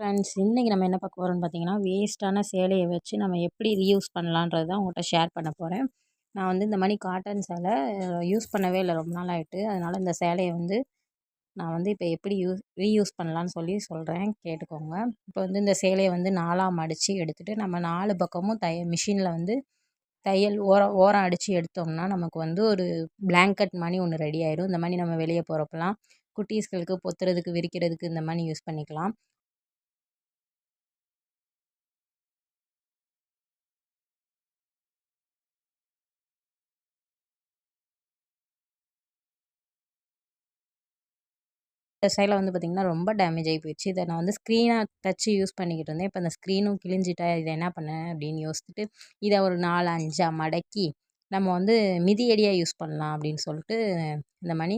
Friends இன்றைக்கி நம்ம என்ன பார்க்க போகிறோம்னு பார்த்தீங்கன்னா வேஸ்ட்டான சேலையை வச்சு நம்ம எப்படி ரீயூஸ் பண்ணலான்றது தான் உங்கள்கிட்ட ஷேர் பண்ண போகிறேன் நான் வந்து இந்த மாதிரி காட்டன் சேலை யூஸ் பண்ணவே இல்லை. ரொம்ப நாள் ஆகிட்டு அதனால் இந்த சேலையை வந்து நான் வந்து இப்போ எப்படி யூஸ் ரீயூஸ் பண்ணலான்னு சொல்லி சொல்கிறேன் கேட்டுக்கோங்க. இப்போ வந்து இந்த சேலையை வந்து நாலாக மடித்து எடுத்துகிட்டு நம்ம நாலு பக்கமும் தைய மிஷினில் வந்து தையல் ஓரம் ஓரம் அடித்து எடுத்தோம்னா நமக்கு வந்து ஒரு பிளாங்கெட் மாதிரி ஒன்று ரெடி ஆகிடும் இந்த மாதிரி நம்ம வெளியே போகிறப்பெல்லாம் குட்டீஸ்களுக்கு பொத்துறதுக்கு விரிக்கிறதுக்கு இந்த மாதிரி யூஸ் பண்ணிக்கலாம். இந்த சைடில் வந்து பார்த்திங்கன்னா ரொம்ப டேமேஜ் ஆகி போயிடுச்சு. இதை நான் வந்து ஸ்க்ரீனாக டச்சு யூஸ் பண்ணிக்கிட்டு இருந்தேன். இப்போ அந்த ஸ்க்ரீனும் கிழிஞ்சிட்டா இதை என்ன பண்ணேன் அப்படின்னு யோசிச்சுட்டு இதை ஒரு நாலு அஞ்சாக மடக்கி நம்ம வந்து மிதியடியாக யூஸ் பண்ணலாம் அப்படின்னு சொல்லிட்டு இந்த மணி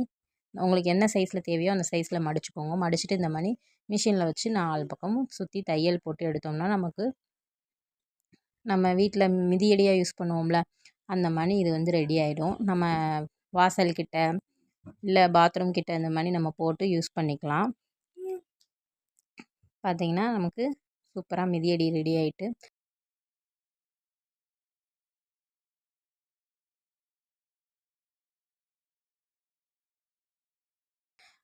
உங்களுக்கு என்ன சைஸில் தேவையோ அந்த சைஸில் மடிச்சுக்கோங்க. மடிச்சுட்டு இந்த மாதிரி மிஷினில் வச்சு நாலு பக்கமும் சுற்றி தையல் போட்டு எடுத்தோம்னா நமக்கு நம்ம வீட்டில் மிதியடியாக யூஸ் பண்ணுவோம்ல அந்த மாதிரி இது வந்து ரெடி ஆகிடும் நம்ம வாசல்கிட்ட இல்லை பாத்ரூம் கிட்ட இந்த மாதிரி நம்ம போட்டு யூஸ் பண்ணிக்கலாம். பார்த்திங்கன்னா நமக்கு சூப்பராக மிதியடி ரெடி ஆகிட்டு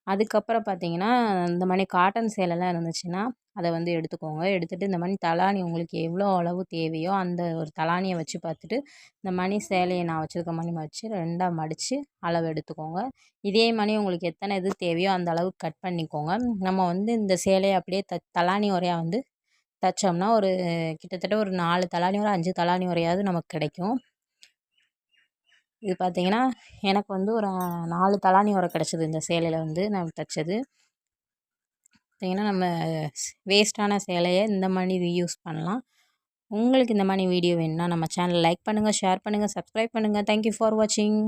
அதுக்கப்புறம் பார்த்தீங்கன்னா இந்த மாதிரி காட்டன் சேலைலாம் இருந்துச்சுன்னா அதை வந்து எடுத்துக்கோங்க. எடுத்துகிட்டு இந்த மாதிரி தலானி உங்களுக்கு எவ்வளோ அளவு தேவையோ அந்த ஒரு தலானியை வச்சு பார்த்துட்டு இந்த மணி சேலையை நான் வச்சுருக்க மணி வச்சு ரெண்டாக மடித்து அளவு எடுத்துக்கோங்க. இதே மணி உங்களுக்கு எத்தனை இது தேவையோ அந்த அளவுக்கு கட் பண்ணிக்கோங்க. நம்ம வந்து இந்த சேலையை அப்படியே த தலானி உரையாக வந்து தைச்சோம்னா ஒரு கிட்டத்தட்ட ஒரு நாலு தலானி ஒரு அஞ்சு தலானி உரையாவது நமக்கு கிடைக்கும். இது பார்த்திங்கன்னா எனக்கு வந்து ஒரு நாலு தலாணி உரம் கிடச்சிது இந்த சேலையில் வந்து நான் தைச்சது. பார்த்திங்கன்னா நம்ம வேஸ்ட்டான சேலையை இந்த மாதிரி யூஸ் பண்ணலாம். உங்களுக்கு இந்த மாதிரி வீடியோ வேணுன்னா நம்ம சேனல் லைக் பண்ணுங்கள் ஷேர் பண்ணுங்கள் சப்ஸ்கிரைப் பண்ணுங்கள் தேங்க்யூ ஃபார் வாட்சிங்